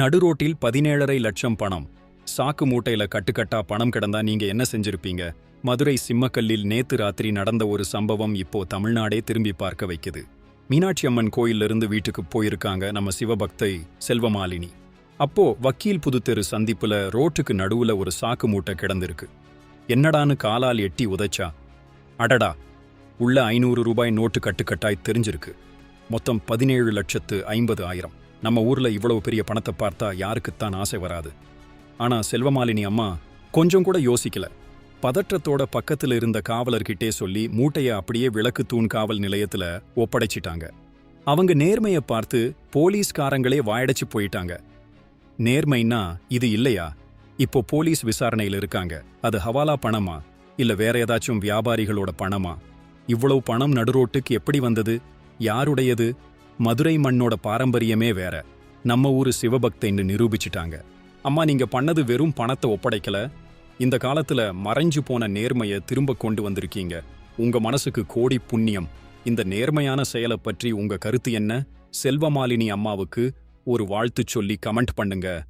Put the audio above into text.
நடுரோட்டில் பதினேழரை லட்சம் பணம். சாக்கு மூட்டையில கட்டுக்கட்டா பணம் கிடந்தா நீங்க என்ன செஞ்சிருப்பீங்க? மதுரை சிம்மக்கல்லில் நேத்து ராத்திரி நடந்த ஒரு சம்பவம் இப்போ தமிழ்நாடே திரும்பி பார்க்க வைக்குது. மீனாட்சி அம்மன் கோயில்ல இருந்து வீட்டுக்கு போயிருக்காங்க நம்ம சிவபக்தை செல்வமாலினி. அப்போ வக்கீல் புதுத்தெரு சந்திப்புல ரோட்டுக்கு நடுவுல ஒரு சாக்கு மூட்டை கிடந்திருக்கு. என்னடான்னு காலால் எட்டி உதைச்சா? அடடா! உள்ள ஐநூறு ரூபாய் நோட்டு கட்டுக்கட்டாய் தெரிஞ்சிருக்கு. மொத்தம் பதினேழு லட்சத்து ஐம்பது ஆயிரம். நம்ம ஊர்ல இவ்வளவு பெரிய பணத்தை பார்த்தா யாருக்குத்தான் ஆசை வராது. ஆனா செல்வமாலினி அம்மா கொஞ்சம் கூட யோசிக்கல. பதற்றத்தோட பக்கத்துல இருந்த காவலர்கிட்டே சொல்லி மூட்டைய அப்படியே விளக்கு தூண் காவல் நிலையத்துல ஒப்படைச்சிட்டாங்க. அவங்க நேர்மையை பார்த்து போலீஸ்காரங்களே வாயடைச்சு போயிட்டாங்க. நேர்மைன்னா இது இல்லையா? இப்போ போலீஸ் விசாரணையில் இருக்காங்க. அது ஹவாலா பணமா? இல்ல வேற ஏதாச்சும் வியாபாரிகளோட பணமா? இவ்வளவு பணம் நடுரோட்டுக்கு எப்படி வந்தது? யாருடையது? மதுரை மண்ணோட பாரம்பரியமே வேற. நம்ம ஊரு சிவபக்தைன்னு நிரூபிச்சிட்டாங்க. அம்மா நீங்க பண்ணது வெறும் பணத்தை ஒப்படைக்கல. இந்த காலத்துல மறைஞ்சு போன நேர்மைய திரும்ப கொண்டு வந்திருக்கீங்க. உங்க மனசுக்கு கோடி புண்ணியம். இந்த நேர்மையான செயலை பற்றி உங்க கருத்து என்ன? செல்வமாலினி அம்மாவுக்கு ஒரு வாழ்த்து சொல்லி கமெண்ட் பண்ணுங்க.